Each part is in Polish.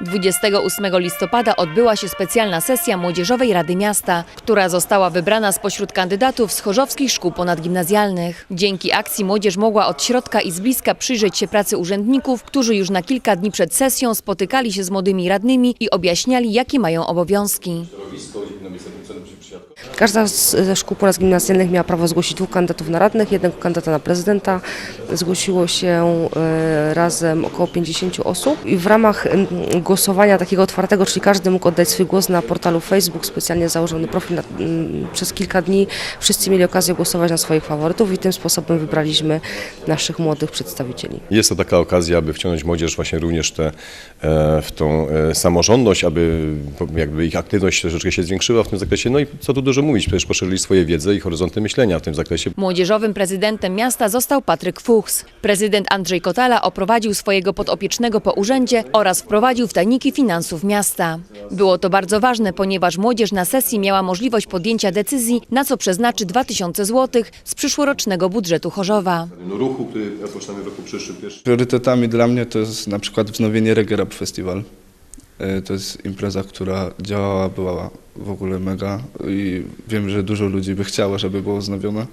28 listopada odbyła się specjalna sesja Młodzieżowej Rady Miasta, która została wybrana spośród kandydatów z chorzowskich szkół ponadgimnazjalnych. Dzięki akcji młodzież mogła od środka i z bliska przyjrzeć się pracy urzędników, którzy już na kilka dni przed sesją spotykali się z młodymi radnymi i objaśniali, jakie mają obowiązki. Każda ze szkół ponadgimnazjalnych miała prawo zgłosić dwóch kandydatów na radnych, jednego kandydata na prezydenta. Zgłosiło się e, razem około 50 osób i w ramach głosowania takiego otwartego, czyli każdy mógł oddać swój głos na portalu Facebook, specjalnie założony profil na, przez kilka dni. Wszyscy mieli okazję głosować na swoich faworytów i tym sposobem wybraliśmy naszych młodych przedstawicieli. Jest to taka okazja, aby wciągnąć młodzież właśnie również te, e, w tą e, samorządność, aby po- jakby ich aktywność troszeczkę się zwiększyła w tym zakresie. No i co tu dużo mówić, przecież poszerzyli swoje wiedzę i horyzonty myślenia w tym zakresie. Młodzieżowym prezydentem miasta został Patryk Fuchs. Prezydent Andrzej Kotala oprowadził swojego podopiecznego po urzędzie oraz wprowadził w tajniki finansów miasta. Było to bardzo ważne, ponieważ młodzież na sesji miała możliwość podjęcia decyzji, na co przeznaczy 2000 zł z przyszłorocznego budżetu Chorzowa. ruchu, który rozpoczynamy w roku przyszłym pierwszy. Priorytetami dla mnie to jest na przykład wznowienie Reggae Rap Festival. E, To jest impreza, która działała, była w ogóle mega i wiem, że dużo ludzi by chciało, żeby było wznowione.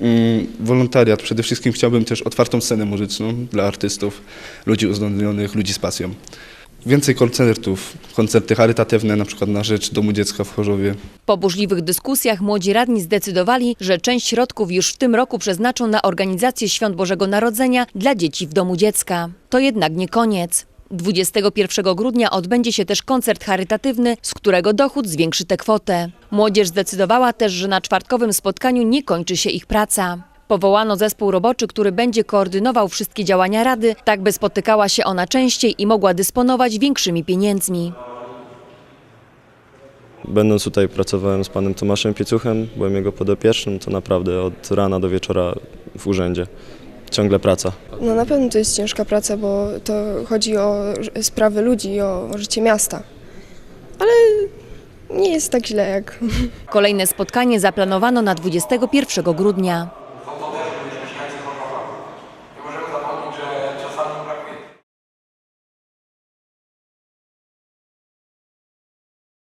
Mm, Wolontariat. Przede wszystkim chciałbym też otwartą scenę muzyczną dla artystów, ludzi uzdolnionych, ludzi z pasją. Więcej koncertów, koncerty charytatywne, na przykład na rzecz Domu Dziecka w Chorzowie. Po burzliwych dyskusjach młodzi radni zdecydowali, że część środków już w tym roku przeznaczą na organizację Świąt Bożego Narodzenia dla dzieci w domu dziecka. To jednak nie koniec. 21 grudnia odbędzie się też koncert charytatywny, z którego dochód zwiększy tę kwotę. Młodzież zdecydowała też, że na czwartkowym spotkaniu nie kończy się ich praca. Powołano zespół roboczy, który będzie koordynował wszystkie działania Rady, tak by spotykała się ona częściej i mogła dysponować większymi pieniędzmi. Będąc tutaj pracowałem z panem Tomaszem Piecuchem, byłem jego podopiecznym, to naprawdę od rana do wieczora w urzędzie. Ciągle praca. No na pewno to jest ciężka praca, bo to chodzi o sprawy ludzi, o życie miasta. Ale nie jest tak źle jak Kolejne spotkanie zaplanowano na 21 grudnia.